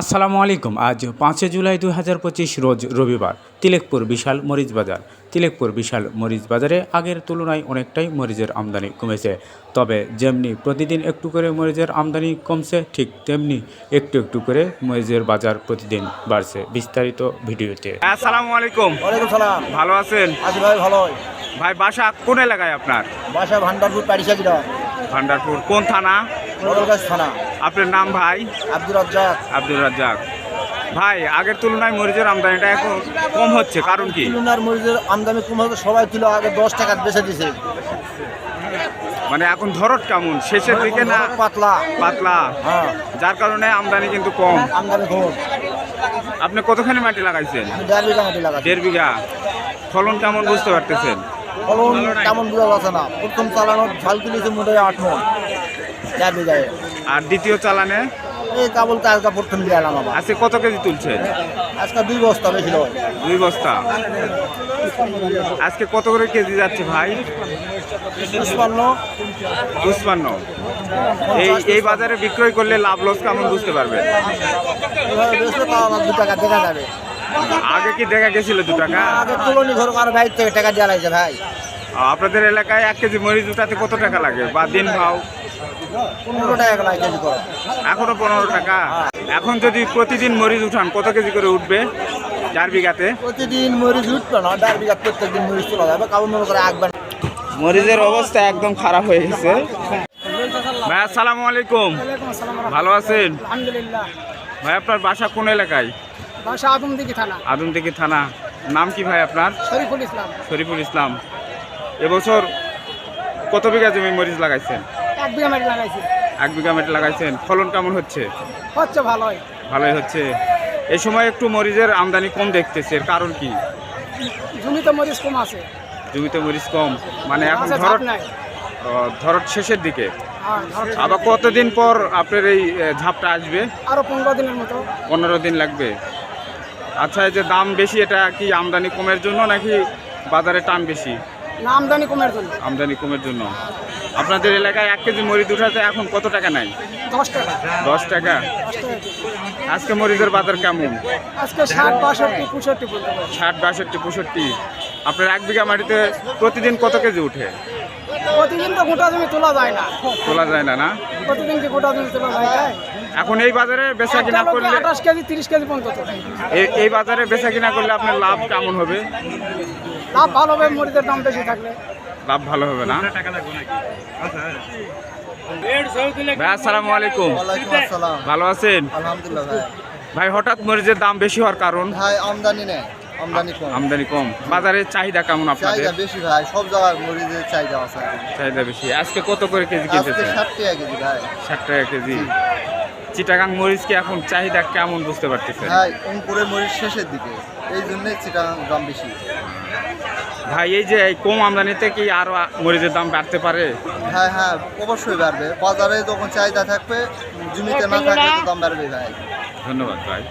আসসালামু আলাইকুম। আজ পাঁচই জুলাই দু হাজার পঁচিশ রোজ রবিবার। তিলেকপুর বিশাল মরিচ বাজার। তিলেকপুর বিশাল মরিচ বাজারে আগের তুলনায় অনেকটাই মরিচের আমদানি কমেছে। তবে যেমনি প্রতিদিন একটু করে মরিচের আমদানি কমছে ঠিক তেমনি একটু একটু করে মরিচের বাজার প্রতিদিন বাড়ছে বিস্তারিত ভিডিওতে। আসসালামু আলাইকুম। ওয়ালাইকুম সালাম। ভালো আছেন? আছি ভাই ভালো ভাই বাসা কোন এলাকায় আপনার? বাসা ভান্ডারপুর ভান্ডারপুর কোন থানা? থানা। আপনার নাম ভাই? আব্দুর রাজ্জাক। আব্দুল রাজ্জাক। ভাই আগের তুলনায় মরিচের আমদানিটা এখন কম হচ্ছে কারণ কি? তুলনার মরিচের আমদানি কম হতো সবাই তুলো আগে দশ টাকা বেচে দিছে। মানে এখন ধরত কেমন? শেষের দিকে না পাতলা। পাতলা? হ্যাঁ। যার কারণে আমদানি কিন্তু কম। আমদানি কম। আপনি কতখানি মাটি লাগাইছেন? দেড় বিঘা মাটি লাগাচ্ছি দেড় বিঘা। ফলন কেমন বুঝতে পারতেছেন? ফলন কেমন বোঝা যাচ্ছে না। প্রথম চালানোর ঝাল তুলেছে মোটাই আট মন। দেড় বিঘায়। আর দ্বিতীয় চালানে? এই কাবল কাজটা প্রথম গেলাম আবার আজকে কত কেজি তুলছেন? আজকে দুই বস্তা বেশি দুই বস্তা। আজকে কত করে কেজি যাচ্ছে ভাই? পুষ্পান্ন পুষ্পান্ন এই এই বাজারে বিক্রয় করলে লাভ লস কেমন বুঝতে পারবেন? আমার দু টাকা দেখা যাবে। আগে কি দেখা গেছিল দু টাকা? আগে তুলনি ঘর আর বাইর থেকে টাকা দেওয়া লাগছে ভাই। আপনাদের এলাকায় এক কেজি মরিচ উঠাতে কত টাকা লাগে? বা দিন ভাও? পনেরো টাকা লাগে কেজি করে। এখনও পনেরো টাকা? এখন যদি প্রতিদিন মরিচ উঠান কত কেজি করে উঠবে চার বিঘাতে? প্রতিদিন মরিচ উঠবে না ডার বিঘা প্রত্যেক দিন মরিচ তোলা যাবে কাবু মনে করে একবার মরিচের অবস্থা একদম খারাপ হয়ে গেছে। ভাই আসসালামু আলাইকুম। ভালো আছেন? আলহামদুলিল্লাহ। ভাই আপনার বাসা কোন এলাকায়? বাসা আদমদিঘি থানা। আদমদিঘি থানা। নাম কি ভাই আপনার? শরীফুল ইসলাম। শরীফুল ইসলাম। এবছর কত বিঘা জমি মরিচ লাগাইছেন? এক বিঘা মাটি লাগাইছি। এক বিঘা মাটি লাগাইছেন। ফলন কেমন হচ্ছে? হচ্ছে ভালোই। ভালোই হচ্ছে। এই সময় একটু মরিচের আমদানি কম দেখতেছে এর কারণ কি? জমিতে মরিচ কম আছে। জমিতে মরিচ কম। মানে এখন ধরত ধরত শেষের দিকে। হ্যাঁ, আবার কতদিন পর আপনার এই ঝাপটা আসবে? আরও পনেরো দিনের মতো। পনেরো দিন লাগবে। আচ্ছা এই যে দাম বেশি এটা কি আমদানি কমের জন্য নাকি বাজারে টান বেশি? না আমদানি কমের জন্য। আমদানি কমের জন্য। আপনাদের এলাকায় এক কেজি মরিচ উঠাতে এখন কত টাকা নাই দশ টাকা। দশ টাকা। আজকে মরিচের বাজার কেমন? আজকে ষাট বাষট্টি পঁয়ষট্টি ষাট বাষট্টি পঁয়ষট্টি। আপনার এক বিঘা মাটিতে প্রতিদিন কত কেজি উঠে? প্রতিদিন তো গোটা জমি তোলা যায় না। তোলা যায় না না? প্রতিদিন কি গোটা জমি তোলা যায় এখন এই বাজারে বেচা কিনা করলে আঠাশ কেজি তিরিশ কেজি পর্যন্ত। এই- এই বাজারে বেচা কিনা করলে আপনার লাভ কেমন হবে? লাভ ভালো হবে মরিচের দাম বেশি থাকলে। লাভ ভালো হবে না? ভাই আসসালামু আলাইকুম। ভালো আছেন? আলহামদুলিল্লাহ ভাই। ভাই হঠাৎ মরিচের দাম বেশি হওয়ার কারণ? ভাই আমদানি নেই। আমদানি কম। আমদানি কম। বাজারের চাহিদা কেমন আপনাদের? চাহিদা বেশি ভাই সব জায়গায় মরিচের চাহিদা আছে চাহিদা বেশি। আজকে কত করে কেজি আজকে কিনতেছেন ষাট টাকা কেজি ভাই। ষাট টাকা কেজি। চিটাগাং মরিচ কি এখন চাহিদা কেমন বুঝতে পারতেছেন? ভাই অঙ্কুরের মরিচ শেষের দিকে। এই জন্যই চিটাগাং দাম বেশি। ভাই এই যে কম আমদানিতে কি আরও মরিচের দাম বাড়তে পারে? হ্যাঁ হ্যাঁ অবশ্যই বাড়বে। বাজারে যখন চাহিদা থাকবে জমিতে না থাকলে তো দাম বাড়বে ভাই। ধন্যবাদ ভাই।